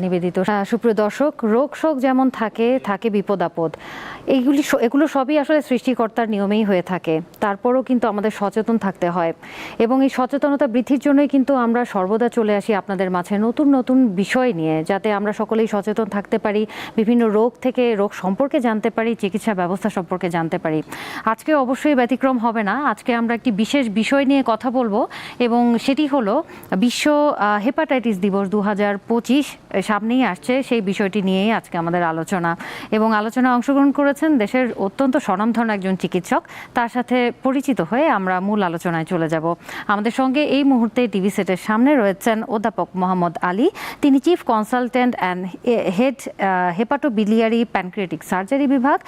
নিবেদিত। সুপ্রিয় দর্শক, রোগ শোক যেমন থাকে থাকে বিপদ আপদ। এইগুলি এগুলো সবই আসলে সৃষ্টিকর্তার নিয়মেই হয়ে থাকে। তারপরও কিন্তু আমাদের সচেতন থাকতে হয়। এবং এই সচেতনতা বৃদ্ধির জন্যই কিন্তু আমরা সর্বদা চলে আসি আপনাদের মাঝে নতুন নতুন বিষয় নিয়ে, যাতে আমরা সকলেই সচেতন থাকতে পারি, বিভিন্ন রোগ থেকে, রোগ সম্পর্কে জানতে পারি, চিকিৎসা ব্যবস্থা সম্পর্কে জানতে পারি। আজকে অবশ্যই ব্যতিক্রম হবে না। আজকে আমরা একটি বিশেষ বিষয় নিয়ে কথা বলব এবং সেটি হলো বিশ্ব হেপাটাইটিস দিবস দু হাজার পঁচিশ সামনেই আসছে সেই বিষয়টি নিয়েই আজকে আমাদের আলোচনা। এবং আলোচনায় অংশগ্রহণ করেছেন দেশের অত্যন্ত স্বনামধন্য একজন চিকিৎসক। তার সাথে পরিচিত হয়ে আমরা মূল আলোচনায় চলে যাব। আমাদের সঙ্গে এই মুহূর্তে টিভি সেটের সামনে রয়েছেন অধ্যাপক মোহাম্মদ আলী। তিনি chief consultant and head hepatobiliary pancreatic surgery বিভাগ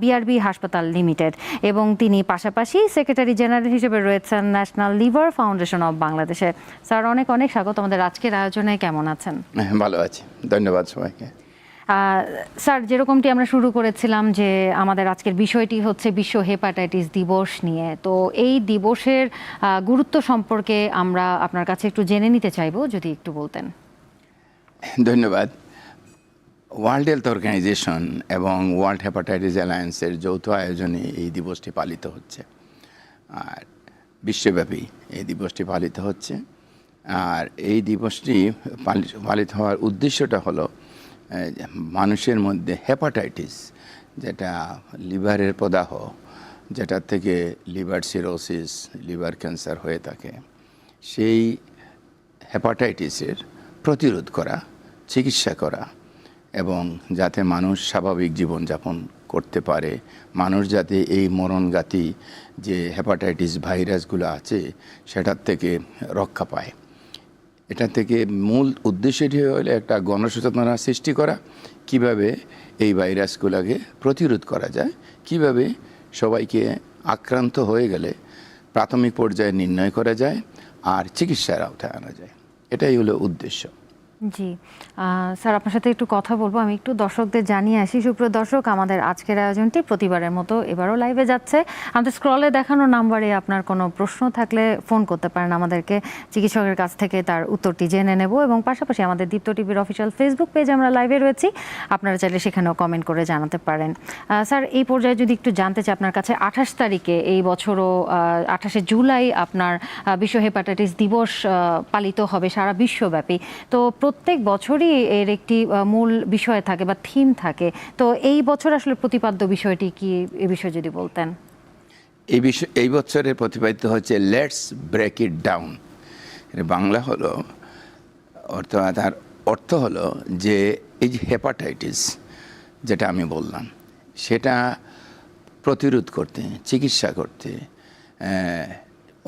বিআরবি হাসপাতাল লিমিটেড। এবং তিনি পাশাপাশি সেক্রেটারি জেনারেল হিসেবে রয়েছেন ন্যাশনাল লিভার ফাউন্ডেশন অব বাংলাদেশে স্যার, অনেক অনেক স্বাগত আমাদের আজকের আয়োজনে। কেমন আছেন? হ্যাঁ ভালো আছি। ধন্যবাদ সবাইকে। স্যার যেরকমটি আমরা শুরু করেছিলাম যে আমাদের আজকের বিষয়টি হচ্ছে বিশ্ব হেপাটাইটিস দিবস নিয়ে তো এই দিবসের গুরুত্ব সম্পর্কে আমরা আপনার কাছে একটু জেনে নিতে চাইব যদি একটু বলতেন। ধন্যবাদ। ওয়ার্ল্ড হেলথ অর্গানাইজেশন এবং ওয়ার্ল্ড হেপাটাইটিস অ্যালায়েন্সের যৌথ আয়োজনে এই দিবসটি পালিত হচ্ছে। আর বিশ্বব্যাপী এই দিবসটি পালিত হচ্ছে। আর এই দিবসটি পালি- পালিত হওয়ার উদ্দেশ্যটা হলো মানুষের মধ্যে হেপাটাইটিস যেটা লিভারের প্রদাহ যেটার থেকে লিভার সিরোসিস লিভার ক্যান্সার হয়ে থাকে, সেই হেপাটাইটিসের প্রতিরোধ করা, চিকিৎসা করা এবং যাতে মানুষ স্বাভাবিক জীবনযাপন করতে পারে, মানুষ যাতে এই মরণঘাতী যে হেপাটাইটিস ভাইরাসগুলো আছে, সেটার থেকে রক্ষা পায়। এটা থেকে মূল উদ্দেশ্যটি হলো একটা গণসচেতনা সৃষ্টি করা, কীভাবে এই ভাইরাসগুলোকে প্রতিরোধ করা যায়, কীভাবে সবাইকে আক্রান্ত হয়ে গেলে প্রাথমিক পর্যায়ে নির্ণয় করা যায় আর চিকিৎসার আওতায় আনা যায়। এটাই হলো উদ্দেশ্য। জি। স্যার, আপনার সাথে একটু কথা বলব। আমি একটু দর্শকদের জানিয়ে আসি। সুপ্রিয় দর্শক, আমাদের আজকের আয়োজনটি প্রতিবারের মতো এবারও লাইভে যাচ্ছে। আমাদের স্ক্রলে দেখানো নাম্বারে আপনার কোনো প্রশ্ন থাকলে ফোন করতে পারেন আমাদেরকে। চিকিৎসকের কাছ থেকে তার উত্তরটি জেনে নেব এবং পাশাপাশি আমাদের দীপ্ত টিভির অফিসিয়াল ফেসবুক পেজে আমরা লাইভে রয়েছি। আপনারা চাইলে সেখানেও কমেন্ট করে জানাতে পারেন। স্যার, এই পর্যায়ে যদি একটু জানতে চাই, আপনার কাছে আঠাশ তারিখে এই বছরও আঠাশে জুলাই আপনার বিশ্ব হেপাটাইটিস দিবস পালিত হবে সারা বিশ্বব্যাপী। তো প্রত্যেক বছরই এর একটি মূল বিষয় থাকে বা থিম থাকে। তো এই বছর আসলে প্রতিপাদ্য বিষয়টি কি, এ বিষয়ে যদি বলতেন? এই বিষয় এই বছরের প্রতিপাদিত হচ্ছে let's break it down Bangla হলো অর্থ তার অর্থ হলো যে, এই যে হেপাটাইটিস যেটা আমি বললাম, সেটা প্রতিরোধ করতে, চিকিৎসা করতে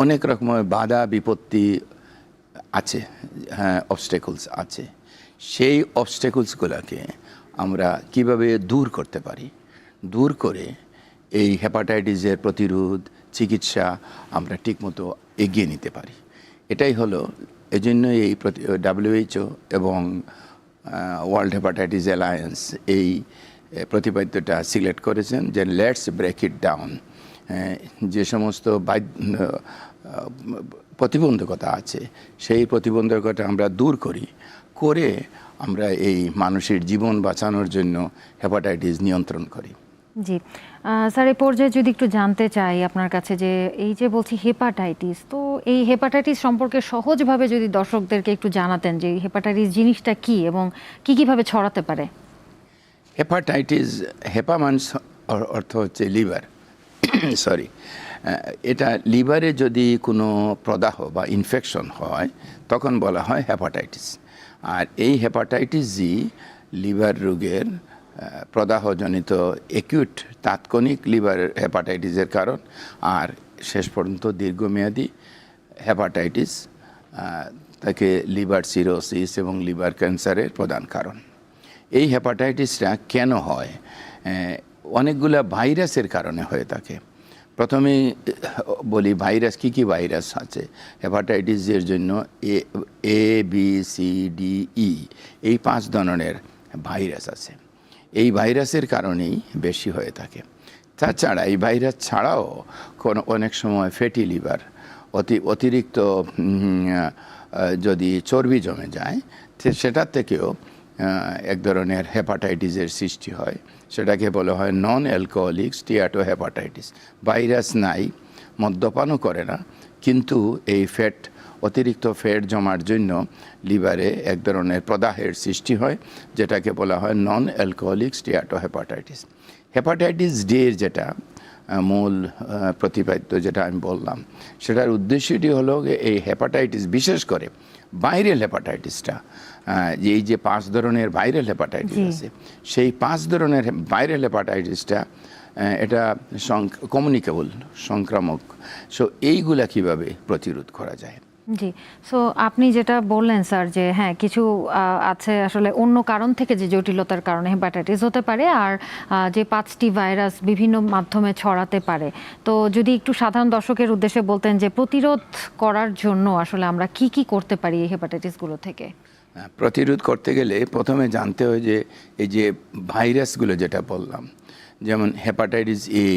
অনেক রকমের বাধা, বিপত্তি আছে হ্যাঁ অবস্টেকলস আছে। সেই অবস্টেকলসগুলোকে আমরা কীভাবে দূর করতে পারি? দূর করে এই হেপাটাইটিসের প্রতিরোধ, চিকিৎসা আমরা ঠিকমতো এগিয়ে নিতে পারি। এটাই হলো এজন্যই এই ডাব্লিউএইচও এবং ওয়ার্ল্ড হেপাটাইটিস অ্যালায়েন্স এই প্রতিপাদ্যটা সিলেক্ট করেছেন যে লেটস ব্রেক ইট ডাউন যে সমস্ত প্রতিবন্ধকতা আছে। সেই প্রতিবন্ধকতা আমরা দূর করি করে আমরা এই মানুষের জীবন বাঁচানোর জন্য হেপাটাইটিস নিয়ন্ত্রণ করি। জি। স্যার এই পর্যায়ে যদি একটু জানতে চাই আপনার কাছে যে এই যে বলছি হেপাটাইটিস তো এই হেপাটাইটিস সম্পর্কে সহজভাবে যদি দর্শকদেরকে একটু জানাতেন যে হেপাটাইটিস জিনিসটা কি এবং কি কীভাবে ছড়াতে পারে? হেপাটাইটিস হেপা মানস অর- অর্থ হচ্ছে লিভার সরি। এটা লিভারে যদি কোনো প্রদাহ বা ইনফেকশন হয়, তখন বলা হয় হেপাটাইটিস আর এই হেপাটাইটিস জি লিভার রোগের প্রদাহজনিত একিউট তাৎক্ষণিক লিভার হেপাটাইটিসের কারণ। আর শেষ পর্যন্ত দীর্ঘমেয়াদী হেপাটাইটিস তাকে লিভার সিরোসিস এবং লিভার ক্যান্সারের প্রধান কারণ। এই হেপাটাইটিসটা কেন হয়? অনেকগুলা ভাইরাসের কারণে হয়ে থাকে। প্রথমে বলি ভাইরাস, কি কি ভাইরাস আছে? হেপাটাইটিস হেপাটাইটিসের জন্য A A, B, C, D, E, এই পাঁচ ধরনের ভাইরাস আছে। এই ভাইরাসের কারণেই বেশি হয়ে থাকে। তাছাড়া এই ভাইরাস ছাড়াও কোনো, অনেক সময় ফ্যাটি লিভার, অতি, অতিরিক্ত যদি চর্বি জমে যায় সেটার থেকেও এক ধরনের হেপাটাইটিসের সৃষ্টি হয়। সেটাকে বলা হয় non alcoholic steatohepatitis virus নাই, মদ্যপানও করে না, কিন্তু এই ফ্যাট অতিরিক্ত ফ্যাট জমার জন্য লিভারে এক ধরনের প্রদাহের সৃষ্টি হয়, যেটাকে বলা হয় non alcoholic steatohepatitis hepatitis ডি-এর যেটা মূল প্রতিপাদ্য যেটা আমি বললাম, সেটার উদ্দেশ্যটি হলো এই হেপাটাইটিস বিশেষ করে ভাইরাল হেপাটাইটিসটা এই যে পাঁচ ধরনের ভাইরাল হেপাটাইটিস। আছে সেই পাঁচ ধরনের ভাইরাল হেপাটাইটিসটা এটা কমিউনিকেবল সংক্রামক। সো এইগুলা কীভাবে প্রতিরোধ করা যায়? জি। সো আপনি যেটা বললেন স্যার যে হ্যাঁ কিছু আছে আসলে অন্য কারণ থেকে যে জটিলতার কারণে হেপাটাইটিস হতে পারে আর যে পাঁচটি ভাইরাস বিভিন্ন মাধ্যমে ছড়াতে পারে। তো যদি একটু সাধারণ দর্শকের উদ্দেশ্যে বলতেন যে প্রতিরোধ করার জন্য আসলে আমরা কি কি করতে পারি এই হেপাটাইটিসগুলো থেকে? প্রতিরোধ করতে গেলে প্রথমে জানতে হয় যে এই যে ভাইরাসগুলো যেটা বললাম, যেমন hepatitis A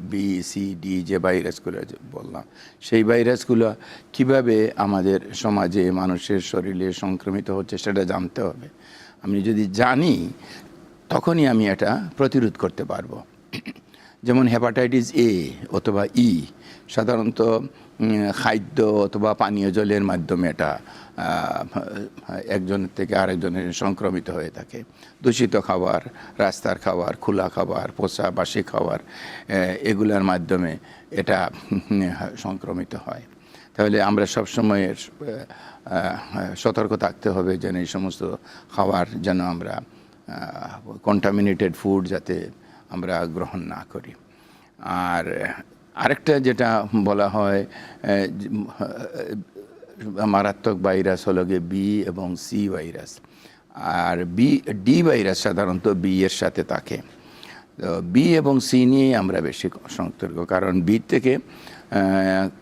B C D যে ভাইরাসগুলো বললাম, সেই ভাইরাসগুলো কীভাবে আমাদের সমাজে, মানুষের শরীরে সংক্রমিত হচ্ছে সেটা জানতে হবে। আমি যদি জানি, তখনই আমি এটা প্রতিরোধ করতে পারব। যেমন হেপাটাইটিস এ অথবা ই সাধারণত খাদ্য অথবা পানীয় জলের মাধ্যমে এটা একজনের থেকে আরেকজনের সংক্রমিত হয়ে থাকে। দূষিত খাবার, রাস্তার খাবার, খোলা খাবার, পোষা, বাসি খাবার এগুলোর মাধ্যমে এটা সংক্রমিত হয়। তাহলে আমরা সবসময় সতর্ক থাকতে হবে যেন এই সমস্ত খাবার যেন আমরা কন্টামিনেটেড ফুড যাতে আমরা গ্রহণ না করি। আর আরেকটা যেটা বলা হয় মারাত্মক ভাইরাস হলো গিয়ে বি এবং সি ভাইরাস। আর বি, ডি ভাইরাস সাধারণত বি এর সাথে থাকে। তো বি এবং সি নিয়ে আমরা বেশি সতর্ক, কারণ বি থেকে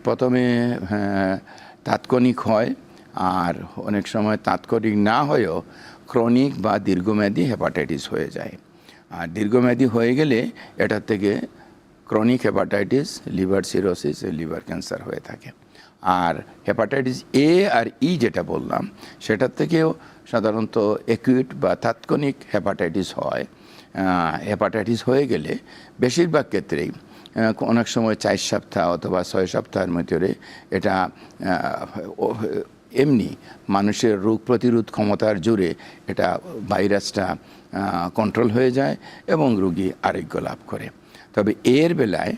প্রথমে তাৎক্ষণিক হয়, আর অনেক সময় তাৎক্ষণিক না হয়েও ক্রনিক বা দীর্ঘমেয়াদী হেপাটাইটিস হয়ে যায়। আর দীর্ঘমেয়াদী হয়ে গেলে এটা থেকে chronic hepatitis liver cirrhosis liver cancer হয়ে থাকে। আর হেপাটাইটিস এ আর ই যেটা বললাম, সেটার থেকেও সাধারণত একিউট বা তাৎক্ষণিক হেপাটাইটিস হয়। হেপাটাইটিস হয়ে গেলে বেশিরভাগ ক্ষেত্রেই অনেক সময় চার সপ্তাহ অথবা ছয় সপ্তাহের ভিতরে এটা এমনি মানুষের রোগ প্রতিরোধ ক্ষমতার জোরে এটা ভাইরাসটা কন্ট্রোল হয়ে যায় এবং রোগী আরোগ্য লাভ করে। তবে এর বেলায়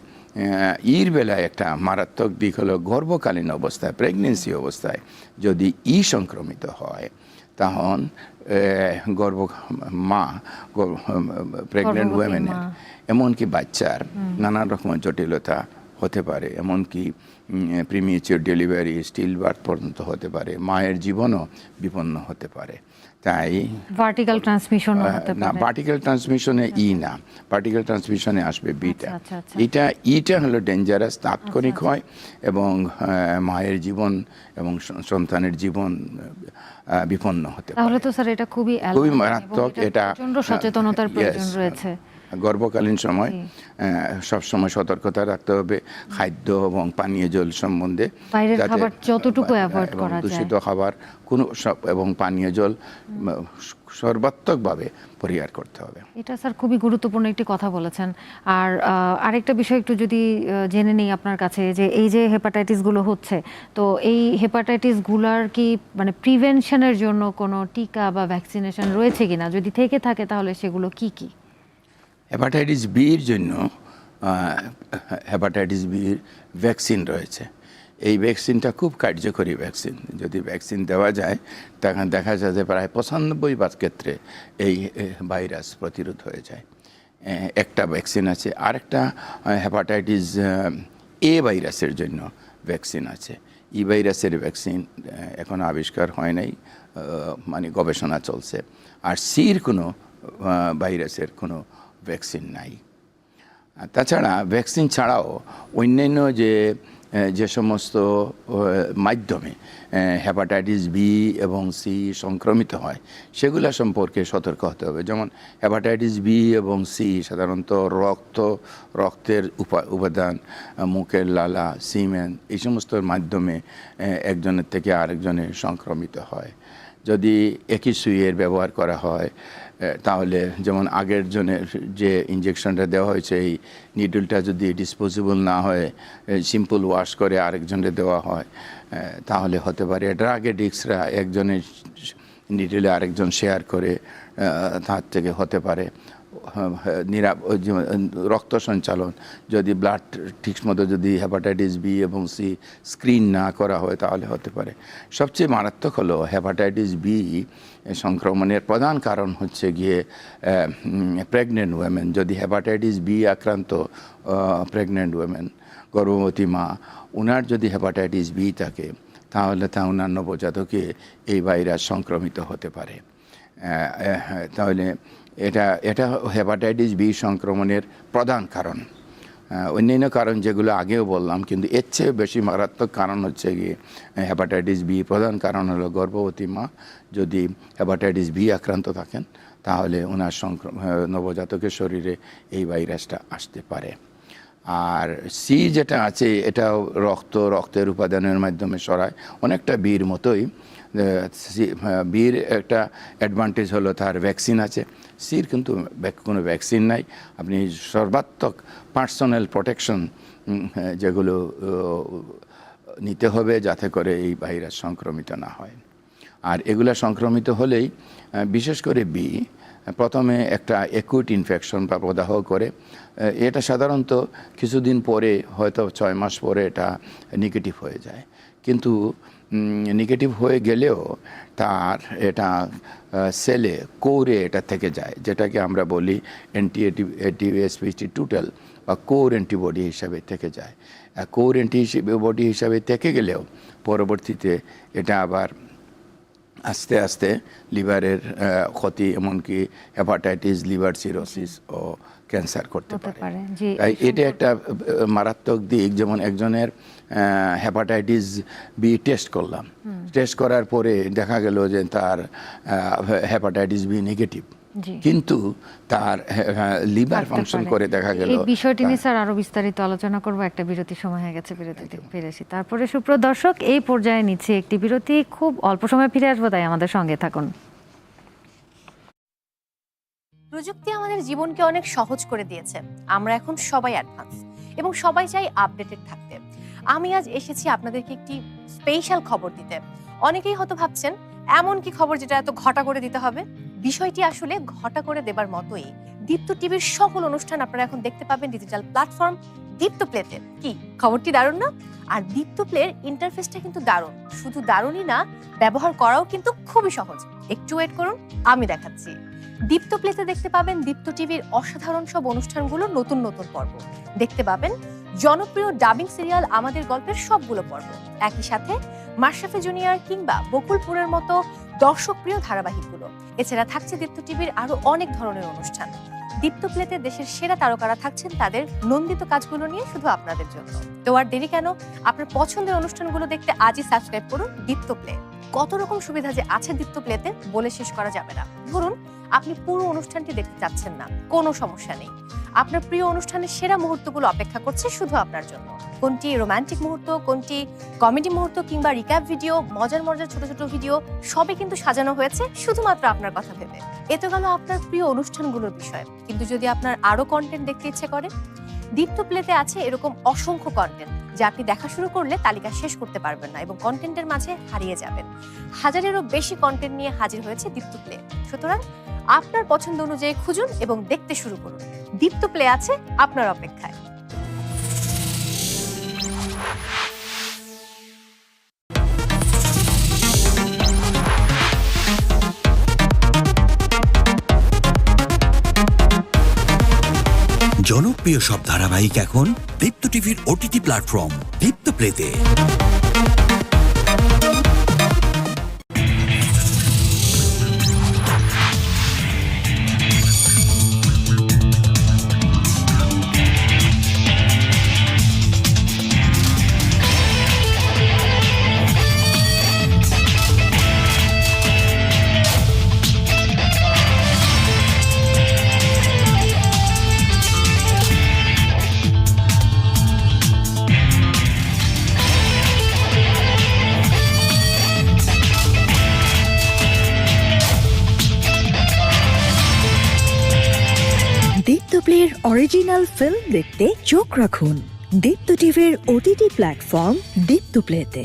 ইর বেলায় একটা মারাত্মক দিক হলো গর্ভকালীন অবস্থায় প্রেগনেন্সি অবস্থায় যদি ই সংক্রমিত হয় তখন গর্ভ মা প্রেগনেন্ট উইমেনের এমনকি বাচ্চার নানান রকমের জটিলতা হতে পারে। এমনকি প্রিমিচিওর ডেলিভারি স্টিল বার্থ পর্যন্ত হতে পারে। মায়ের জীবনও বিপন্ন হতে পারে। তাই ভার্টিক্যাল ট্রান্সমিশন না পার্টিকেল ট্রান্সমিশনে ই না। পার্টিকেল ট্রান্সমিশনে আসবে বিটা আচ্ছা, আচ্ছা, আচ্ছা। এটা ইটা হলো ডেঞ্জারাস তাৎক্ষণিক হয় এবং মায়ের জীবন এবং সন্তানের জীবন বিপন্ন হতে পারে। তাহলে তো স্যার এটা খুবই খুবই মারাত্মক। এটা সচেতনতার প্রয়োজন রয়েছে। গর্ভকালীন সময়। সবসময় সতর্কতা রাখতে হবে খাদ্য এবং পানীয় জল সম্বন্ধে বাইরের খাবার যতটুকু। দূষিত খাবার কোনো সব এবং পানীয় জল সর্বাত্মকভাবে পরিহার করতে হবে। এটা স্যার খুবই গুরুত্বপূর্ণ একটি কথা বলেছেন। আর আরেকটা বিষয় একটু যদি জেনে নেই আপনার কাছে যে এই যে হেপাটাইটিসগুলো হচ্ছে তো এই হেপাটাইটিসগুলার কি মানে প্রিভেনশনের জন্য কোনো টিকা বা ভ্যাকসিনেশন রয়েছে কিনা? যদি থেকে থাকে তাহলে সেগুলো কি কি? হেপাটাইটিস বির জন্য হেপাটাইটিস বির ভ্যাকসিন রয়েছে। এই ভ্যাকসিনটা খুব কার্যকরী ভ্যাকসিন যদি ভ্যাকসিন দেওয়া যায়, তখন দেখা যায় যে প্রায় পঁচানব্বই বার ক্ষেত্রে এই ভাইরাস প্রতিরোধ হয়ে যায়। একটা ভ্যাকসিন আছে, আরেকটা হেপাটাইটিস এ ভাইরাসের জন্য ভ্যাকসিন আছে। ই ভাইরাসের ভ্যাকসিন এখন আবিষ্কার হয় নাই মানে গবেষণা চলছে। আর সির কোনো ভাইরাসের কোনো ভ্যাকসিন নাই। তাছাড়া ভ্যাকসিন ছাড়াও অন্যান্য যে যে সমস্ত মাধ্যমে হেপাটাইটিস বি এবং সি সংক্রমিত হয়, সেগুলো সম্পর্কে সতর্ক হতে হবে। যেমন হেপাটাইটিস বি এবং সি সাধারণত রক্ত, রক্তের উপা- উপাদান, মুখের লালা সিমেন এই সমস্তর মাধ্যমে একজনের থেকে আরেকজনের সংক্রমিত হয়। যদি একই সুইয়ের ব্যবহার করা হয় তাহলে যেমন আগের জনের যে ইঞ্জেকশনটা দেওয়া হয়েছে, এই নিডলটা যদি ডিসপোজেবল না হয় সিম্পল ওয়াশ করে আরেকজনের দেওয়া হয় তাহলে হতে পারে। ড্রাগ এডিক্সরা একজনের নিডলে আরেকজন শেয়ার করে তার থেকে হতে পারে। রক্ত সঞ্চালন। যদি ব্লাড ঠিক মতো যদি হেপাটাইটিস বি এবং সি স্ক্রিন না করা হয় তাহলে হতে পারে। সবচেয়ে মারাত্মক হলো হেপাটাইটিস বি সংক্রমণের প্রধান কারণ হচ্ছে গিয়ে প্রেগনেন্ট ওয়েমেন যদি হেপাটাইটিস বি আক্রান্ত প্রেগনেন্ট ওয়েমেন গর্ভবতী মা ওনার যদি হেপাটাইটিস বি থাকে তাহলে তা ওনার নবজাতকে এই ভাইরাস সংক্রমিত হতে পারে। আহ, তাহলে এটা এটা হেপাটাইটিস বি সংক্রমণের প্রধান কারণ। অন্যান্য কারণ যেগুলো আগেও বললাম কিন্তু এর চেয়ে বেশি মারাত্মক কারণ হচ্ছে গিয়ে হেপাটাইটিস বি প্রধান কারণ হলো গর্ভবতী মা যদি হেপাটাইটিস বি আক্রান্ত থাকেন তাহলে ওনার সংক্র আহ, নবজাতকের শরীরে এই ভাইরাসটা আসতে পারে। আর সি যেটা আছে এটাও রক্ত রক্তের উপাদানের মাধ্যমে সরায় অনেকটা বীর মতোই বীর একটা অ্যাডভান্টেজ হলো তার ভ্যাকসিন আছে। সির কিন্তু কোনো ভ্যাকসিন নাই। আপনি সর্বাত্মক পার্সোনাল প্রোটেকশন যেগুলো নিতে হবে যাতে করে এই ভাইরাস সংক্রমিত না হয়। আর এগুলা সংক্রমিত হলেই বিশেষ করে বি, প্রথমে একটা একুইট ইনফেকশন বা প্রদাহ করে। এটা সাধারণত কিছুদিন পরে, হয়তো ছয় মাস পরে এটা নেগেটিভ হয়ে যায়। কিন্তু নেগেটিভ হয়ে গেলেও তার এটা সেলে কোরে এটা থেকে যায়। যেটাকে আমরা বলি অ্যান্টি এসপিটি টোটাল বা কোর অ্যান্টিবডি হিসাবে থেকে যায়। কোর অ্যান্টিবডি হিসাবে থেকে গেলেও পরবর্তীতে এটা আবার আস্তে আস্তে লিভারের ক্ষতি এমনকি হেপাটাইটিস লিভার সিরোসিস ও ক্যান্সার করতে পারে। তাই এটা একটা মারাত্মক দিক। যেমন একজনের হেপাটাইটিস বি টেস্ট করলাম। টেস্ট করার পরে দেখা গেল যে তার হেপাটাইটিস বি নেগেটিভ। কিন্তু তার লিভার ফাংশন করে দেখা গেল এই বিষয়টি নিয়ে স্যার আরও বিস্তারিত আলোচনা করব। একটা বিরতির সময় হয়ে গেছে বিরতিতে ফিরে আসি। তারপরে সুপ্রিয় দর্শক এই পর্যায়ে নিচ্ছে একটি বিরতি। খুব অল্প সময় ফিরে আসব তাই আমাদের সঙ্গে থাকুন। প্রযুক্তি আমাদের জীবনকে অনেক সহজ করে দিয়েছে। আমরা এখন সবাই অ্যাডভান্স এবং সবাই চাই আপডেটেড থাকতে। আমি আজ এসেছি আপনাদেরকে একটি স্পেশাল খবর দিতে। অনেকেই হয়তো ভাবছেন এমন কি খবর যেটা এত ঘটা করে দিতে হবে? বিষয়টি আসলে ঘটা করে দেবার মতোই দীপ্ত টিভির সকল অনুষ্ঠান আপনারা এখন দেখতে পাবেন ডিজিটাল প্ল্যাটফর্ম দীপ্ত প্লেতে কি? খবরটি দারুণ না? আর দীপ্ত প্লের ইন্টারফেসটা কিন্তু দারুণ। শুধু দারুণই না, ব্যবহার করাও কিন্তু খুবই সহজ। একটু ওয়েট করুন, আমি দেখাচ্ছি। দীপ্ত প্লেতে দেখতে পাবেন দীপ্ত টিভির অসাধারণ সব অনুষ্ঠানগুলো নতুন নতুন পর্ব। দেখতে পাবেন জনপ্রিয় ডাবিং সিরিয়াল আমাদের গল্পের সবগুলো পর্ব। একই সাথে মাশরাফি জুনিয়র কিংবা বকুলপুরের মতো দর্শকপ্রিয় ধারাবাহিকগুলো। এছাড়া থাকছে দীপ্ত টিভির আরও অনেক ধরনের অনুষ্ঠান। দীপ্ত প্লেতে দেশের সেরা তারকারা থাকছেন তাদের নন্দিত কাজগুলো নিয়ে শুধু আপনাদের জন্য। তো আর দেরি কেন? আপনার পছন্দের অনুষ্ঠানগুলো দেখতে আজই সাবস্ক্রাইব করুন দীপ্ত প্লে। কত রকম সুবিধা যে আছে দীপ্ত প্লেতে বলে শেষ করা যাবে না। ধরুন, আপনি পুরো অনুষ্ঠানটি দেখতে চাচ্ছেন না, কোনো সমস্যা নেই। আপনার প্রিয় অনুষ্ঠানের সেরা মুহূর্তগুলো অপেক্ষা করছে শুধু আপনার জন্য। কোনটি রোমান্টিক মুহূর্ত, কোনটি কমেডি মুহূর্ত কিংবা রিক্যাপ ভিডিও মজার মজার ছোট ছোট ভিডিও সবই কিন্তু সাজানো হয়েছে শুধুমাত্র আপনার কথা ভেবে। এ তো গেল আপনার প্রিয় অনুষ্ঠানগুলোর বিষয়। কিন্তু যদি আপনার আরও কন্টেন্ট দেখতে ইচ্ছে করে, দীপ্ত প্লেতে আছে এরকম অসংখ্য কন্টেন্ট যা আপনি দেখা শুরু করলে তালিকা শেষ করতে পারবেন না এবং কন্টেন্টের মাঝে হারিয়ে যাবেন। হাজারেরও বেশি কন্টেন্ট নিয়ে হাজির হয়েছে দীপ্ত প্লে। সুতরাং আপনার পছন্দ অনুযায়ী খুঁজুন এবং দেখতে শুরু করুন। দীপ্ত প্লে আছে আপনার অপেক্ষায়। জনপ্রিয় সব ধারাবাহিক এখন দীপ্ত টিভির ওটিটি প্ল্যাটফর্ম দীপ্ত প্লেতে অরিজিনাল ফিল্ম দেখতে চোখ রাখুন। দীপ্ত টিভির ওটিটি প্ল্যাটফর্ম দীপ্ত প্লেতে।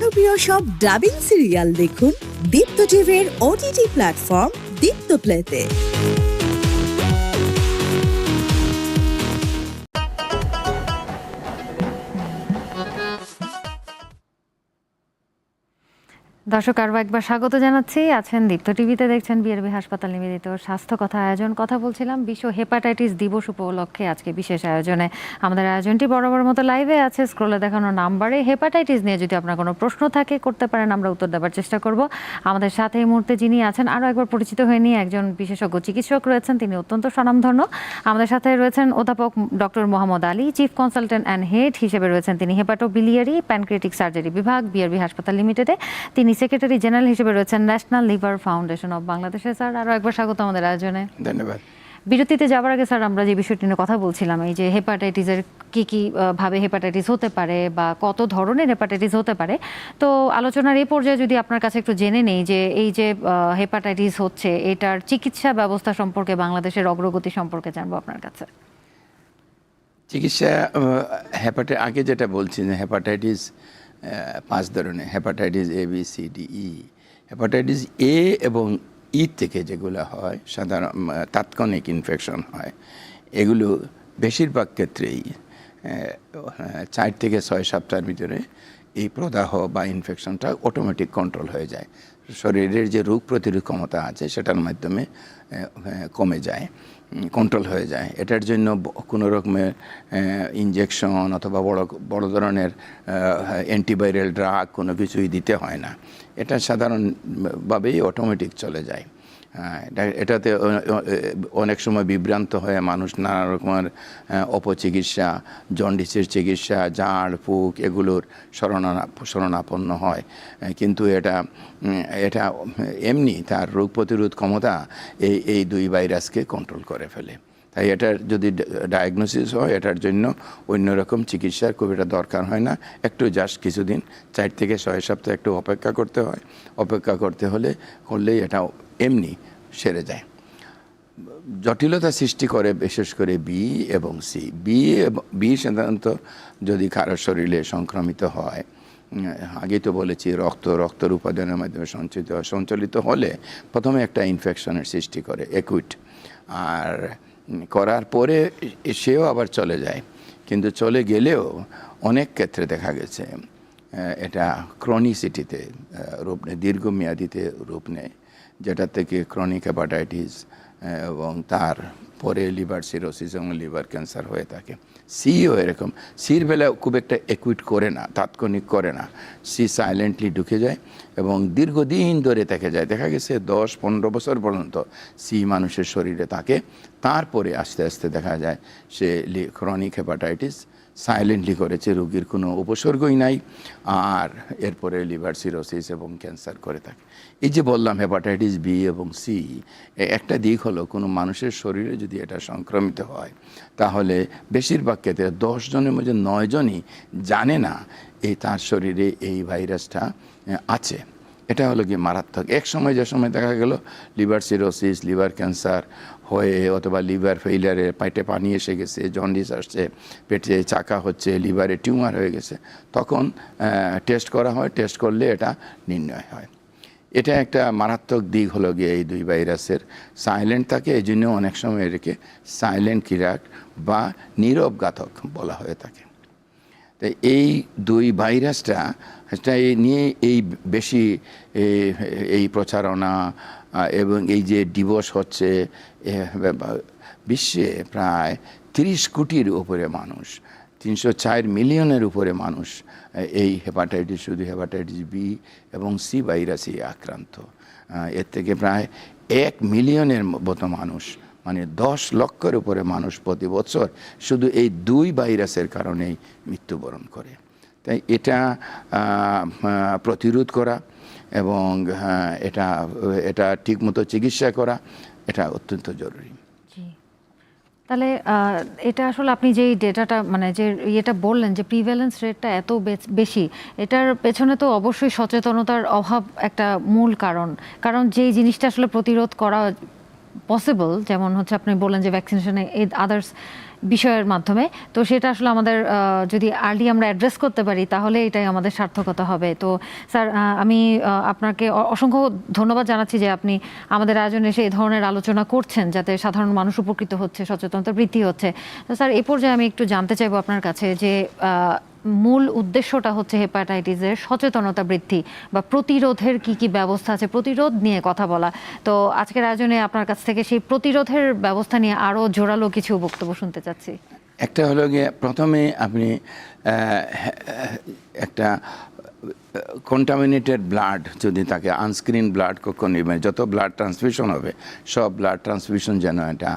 জনপ্রিয় সব ডাবিং সিরিয়াল দেখুন দীপ্ত টিভির ওটিটি প্ল্যাটফর্ম দীপ্ত প্লেতে দর্শক, আরও একবার স্বাগত জানাচ্ছি। আছেন দীপ্ত টিভিতে দেখছেন বিআরবি হাসপাতাল নিবেদিত স্বাস্থ্য কথা আয়োজন। কথা বলছিলাম, বিশ্ব হেপাটাইটিস দিবস উপলক্ষে আজকে বিশেষ আয়োজনে। আমাদের আয়োজনটি বরাবর মতো লাইভে আছে। স্ক্রলে দেখানো নাম্বারে হেপাটাইটিস নিয়ে যদি আপনার কোনো প্রশ্ন থাকে, করতে পারেন, আমরা উত্তর দেওয়ার চেষ্টা করব। আমাদের সাথে এই মুহূর্তে যিনি আছেন, আরও একবার পরিচিত হয়ে নিয়ে একজন বিশেষজ্ঞ চিকিৎসক রয়েছেন। তিনি অত্যন্ত স্বনামধন্য। আমাদের সাথে রয়েছেন অধ্যাপক doctor Mohammad Ali chief consultant and head হিসেবে রয়েছেন তিনি হেপাটোবিলিয়ারি প্যানক্রেটিক সার্জারি বিভাগ বিআরবি হাসপাতাল লিমিটেডে তিনি সেক্রেটারি জেনারেল হিসেবে রয়েছেন ন্যাশনাল লিভার ফাউন্ডেশন অফ বাংলাদেশে। স্যার আরও একবার স্বাগত আমাদের আয়োজনে। ধন্যবাদ। বিরতিতে যাওয়ার আগে স্যার আমরা যে বিষয়টি নিয়ে কথা বলছিলাম এই যে হেপাটাইটিসের কি কি ভাবে হেপাটাইটিস হতে পারে বা কত ধরনের হেপাটাইটিস হতে পারে তো আলোচনার এই পর্যায়ে যদি আপনার কাছে একটু জেনে নেই যে এই যে হেপাটাইটিস হচ্ছে এটার চিকিৎসা ব্যবস্থা সম্পর্কে বাংলাদেশের অগ্রগতি সম্পর্কে জানব আপনার কাছে। চিকিৎসা হ্যাপাটাই আগে যেটা বলছি যে হেপাটাইটিস পাঁচ ধরনের hepatitis A B C D E hepatitis A এবং ই থেকে যেগুলো হয়, সাধারণ তাৎক্ষণিক ইনফেকশন হয়, এগুলো বেশিরভাগ ক্ষেত্রেই চার থেকে ছয় সপ্তাহের ভিতরে এই প্রদাহ বা ইনফেকশনটা অটোমেটিক কন্ট্রোল হয়ে যায়। শরীরের যে রোগ প্রতিরোধ ক্ষমতা আছে, সেটার মাধ্যমে কমে যায়। কন্ট্রোল হয়ে যায়। এটার জন্য কোনো রকমের ইঞ্জেকশন অথবা বড় বড় ধরনের অ্যান্টিভাইরাল ড্রাগ কোনো কিছুই দিতে হয় না। এটা সাধারণভাবেই অটোমেটিক চলে যায়। এটাতে অ- অ- অনেক সময় বিভ্রান্ত হয়ে মানুষ নানা রকমের অপচিকিৎসা, জন্ডিসের চিকিৎসা জাড় ফুক এগুলোর শরণা, শরণাপন্ন হয়। কিন্তু এটা এটা এমনি তার রোগ প্রতিরোধ ক্ষমতা এই এই দুই ভাইরাসকে কন্ট্রোল করে ফেলে। তাই এটার যদি ডায়াগনোসিস হয়, এটার জন্য অন্য রকম চিকিৎসার খুব এটা দরকার হয় না। একটু জাস্ট কিছুদিন, চার থেকে ছয় সপ্তাহ একটু অপেক্ষা করতে হয়। অপেক্ষা করতে হলে, করলেই এটা এমনি সেরে যায়। জটিলতা সৃষ্টি করে বিশেষ করে বি এবং সি বি বি সাধারণত যদি কারও শরীরে সংক্রমিত হয় আগে তো বলেছি রক্ত, রক্তের উপাদানের মাধ্যমে সঞ্চিত, সঞ্চালিত হলে প্রথমে একটা ইনফেকশনের সৃষ্টি করে একুইট আর করার পরে সেও আবার চলে যায়। কিন্তু চলে গেলেও অনেক ক্ষেত্রে দেখা গেছে এটা ক্রনিসিটিতে রূপ নেয়, দীর্ঘমেয়াদিতে রূপ নেয়। যেটা থেকে ক্রনিক হেপাটাইটিস এবং তার পরে লিভার সিরোসিস এবং লিভার ক্যান্সার হয়ে থাকে। সিও এরকম। সির বেলা খুব একটা একুইট করে না, তাৎক্ষণিক করে না। সি সাইলেন্টলি ঢুকে যায় এবং দীর্ঘদিন ধরে থেকে যায়। দেখা গেছে দশ, পনেরো বছর পর্যন্ত সি মানুষের শরীরে থাকে। তারপরে আস্তে আস্তে দেখা যায় সে ক্রনিক হেপাটাইটিস সাইলেন্টলি করেছে, রোগীর কোনো উপসর্গই নাই। আর এরপরে লিভার সিরোসিস এবং ক্যান্সার করে থাকে। এই যে বললাম হেপাটাইটিস বি এবং সি একটা দিক হলো কোনো মানুষের শরীরে যদি এটা সংক্রমিত হয়, তাহলে বেশিরভাগ ক্ষেত্রে দশ জনের মধ্যে নয় জনই জানে না এই তার শরীরে এই ভাইরাসটা আছে। এটা হলো কি মারাত্মক। এক সময় যে সময় দেখা গেল, লিভার সিরোসিস, লিভার ক্যান্সার হয়ে অথবা লিভার ফেইলারে পেটে পানি এসে গেছে, জন্ডিস আসছে, পেটে চাকা হচ্ছে, লিভারে টিউমার হয়ে গেছে, তখন টেস্ট করা হয়। টেস্ট করলে এটা নির্ণয় হয়। এটা একটা মারাত্মক দিক হলো গিয়ে এই দুই ভাইরাসের। সাইলেন্ট থাকে এই জন্য অনেক সময় এটাকে সাইলেন্ট কিরাক বা নীরব ঘাতক বলা হয়ে থাকে। তো এই দুই ভাইরাসটা নিয়ে এই বেশি এই প্রচারণা এবং এই যে ডিভোর্স হচ্ছে বিশ্বে প্রায় তিরিশ কোটির উপরে মানুষ তিনশো চার মিলিয়নের উপরে মানুষ এই হেপাটাইটিস শুধু হেপাটাইটিস বি এবং সি ভাইরাসে আক্রান্ত। এর থেকে প্রায় এক মিলিয়নের মতো মানুষ মানে দশ লক্ষের উপরে মানুষ প্রতি বছর শুধু এই দুই ভাইরাসের কারণেই মৃত্যুবরণ করে। তাই এটা প্রতিরোধ করা এবং হ্যাঁ, এটা এটা ঠিকমতো চিকিৎসা করা এটা অত্যন্ত জরুরি। তাহলে এটা আসলে আপনি যেই ডেটাটা মানে যে ইয়েটা বললেন যে প্রিভ্যালেন্স রেটটা এত বেশি, এটার পেছনে তো অবশ্যই সচেতনতার অভাব একটা মূল কারণ। কারণ যেই জিনিসটা আসলে প্রতিরোধ করা পসিবল যেমন হচ্ছে আপনি বললেন যে ভ্যাকসিনেশনে আদার্স বিষয়ের মাধ্যমে। তো সেটা আসলে আমাদের যদি আর্লি আমরা অ্যাড্রেস করতে পারি, তাহলে এটাই আমাদের সার্থকতা হবে। তো স্যার আমি আপনাকে অসংখ্য ধন্যবাদ জানাচ্ছি যে আপনি আমাদের আয়োজনে এসে এই ধরনের আলোচনা করছেন, যাতে সাধারণ মানুষ উপকৃত হচ্ছে, সচেতনতা বৃদ্ধি হচ্ছে। তো স্যার, এ পর্যায়ে আমি একটু জানতে চাইব আপনার কাছে যে মূল উদ্দেশ্যটা হচ্ছে হেপাটাইটিসের সচেতনতা বৃদ্ধি বা প্রতিরোধের কি কি ব্যবস্থা আছে, প্রতিরোধ নিয়ে কথা বলা। তো আজকের আয়োজনে আপনার কাছ থেকে সেই প্রতিরোধের ব্যবস্থা নিয়ে আরও জোরালো কিছু বক্তব্য শুনতে চাচ্ছি। একটা হলো গিয়ে প্রথমে আপনি একটা কন্টামিনেটেড ব্লাড যদি থাকে আনস্ক্রিন ব্লাড কখন যত ব্লাড ট্রান্সমিশন হবে, সব ব্লাড ট্রান্সমিশন যেন এটা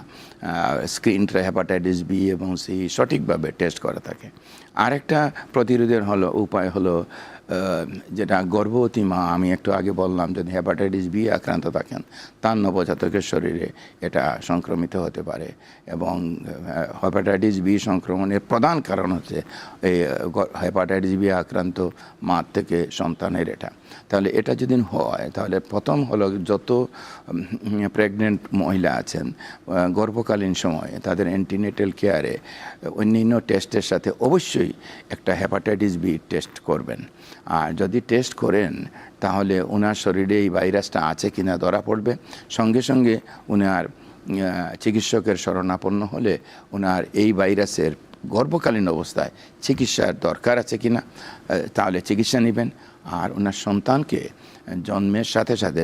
স্ক্রিন হেপাটাইটিস বি এবং সি সঠিকভাবে টেস্ট করা থাকে। আরেকটা প্রতিরোধের হলো, উপায় হলো যেটা গর্ভবতী মা, আমি একটু আগে বললাম যদি হেপাটাইটিস বি আক্রান্ত থাকেন, তার নবজাতকের শরীরে এটা সংক্রমিত হতে পারে এবং হেপাটাইটিস বি সংক্রমণের প্রধান কারণ হচ্ছে এই হেপাটাইটিস বি আক্রান্ত মা থেকে সন্তানের এটা। তাহলে এটা যদি হয়, তাহলে প্রথম হলো যত প্রেগনেন্ট মহিলা আছেন গর্ভকালীন সময়ে তাদের অ্যান্টিনেটাল কেয়ারে অন্যান্য টেস্টের সাথে অবশ্যই একটা হেপাটাইটিস বি টেস্ট করবেন। আর যদি টেস্ট করেন, তাহলে ওনার শরীরে এই ভাইরাসটা আছে কিনা ধরা পড়বে। সঙ্গে সঙ্গে ওনার চিকিৎসকের শরণাপন্ন হলে ওনার এই ভাইরাসের গর্ভকালীন অবস্থায় চিকিৎসার দরকার আছে কিনা তাহলে চিকিৎসা নেবেন। আর ওনার সন্তানকে জন্মের সাথে সাথে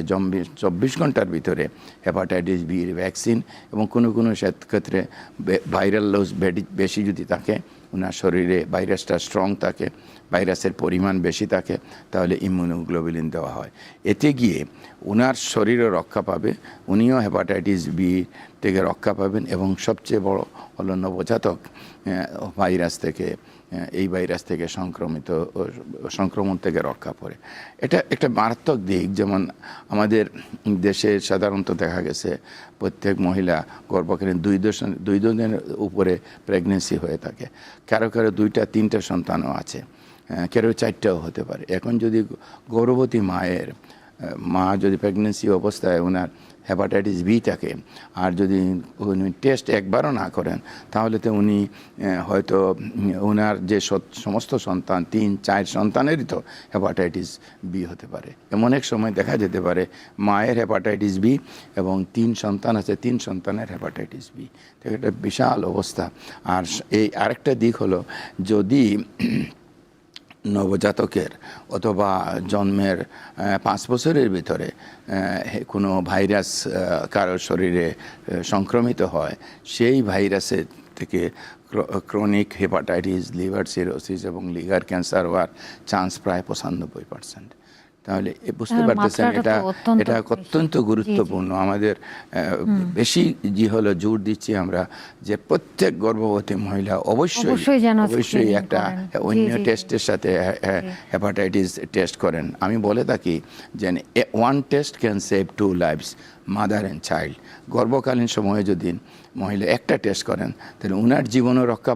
চব্বিশ ঘণ্টার ভিতরে হেপাটাইটিস বির ভ্যাকসিন এবং কোনো কোনো ক্ষেত্রে ভাইরাল লোজ বেশি যদি থাকে, ওনার শরীরে ভাইরাসটা স্ট্রং থাকে ভাইরাসের পরিমাণ বেশি থাকে, তাহলে ইমিউনোগ্লোবুলিন দেওয়া হয়। এতে গিয়ে ওনার শরীরও রক্ষা পাবে, উনিও হেপাটাইটিস বি থেকে রক্ষা পাবেন এবং সবচেয়ে বড় হলো নবজাতক ভাইরাস থেকে এই ভাইরাস থেকে সংক্রমিত, সংক্রমণ থেকে রক্ষা পড়ে। এটা একটা মারাত্মক দিক, যেমন আমাদের দেশে সাধারণত দেখা গেছে, প্রত্যেক মহিলা গর্ভকালীন দুই দশ, দুই দিনের উপরে প্রেগনেন্সি হয়ে থাকে। কারও কারও দুইটা, তিনটা সন্তানও আছে। আহ, কারও চারটাও হতে পারে। এখন যদি গর্ভবতী মায়ের মা যদি প্রেগনেন্সি অবস্থায় ওনার হেপাটাইটিস বি থাকে আর যদি উনি টেস্ট একবারও না করেন তাহলে তো উনি হয়তো ওনার যে সত- সমস্ত সন্তান তিন চার সন্তানেরই তো হেপাটাইটিস বি হতে পারে। এমন এক সময় দেখা যেতে পারে মায়ের হেপাটাইটিস বি এবং তিন সন্তান আছে তিন সন্তানের হেপাটাইটিস বি তো বিশাল অবস্থা। আর এই আরেকটা দিক হলো যদি নবজাতকের অথবা জন্মের পাঁচ বছরের ভিতরে কোনো ভাইরাস কারোর কারও শরীরে সংক্রমিত হয়, সেই ভাইরাসের থেকে ক্রনিক হেপাটাইটিস, লিভার সিরোসিস এবং লিভার ক্যান্সার হওয়ার চান্স প্রায় পঁচানব্বই পার্সেন্ট। তাহলে এ বুঝতে হ্যাঁ, পারতেছেন এটা এটা অত্যন্ত গুরুত্বপূর্ণ। আমাদের বেশি যে হলো জোর দিচ্ছি আমরা যে প্রত্যেক গর্ভবতী মহিলা অবশ্যই অবশ্যই একটা অন্য। টেস্টের সাথে হেপাটাইটিস টেস্ট করেন। আমি বলে থাকি যে one test can save two lives mother and child গর্ভকালীন সময়ে যদি মহিলা একটা টেস্ট করেন তাহলে ওনার জীবনও রক্ষা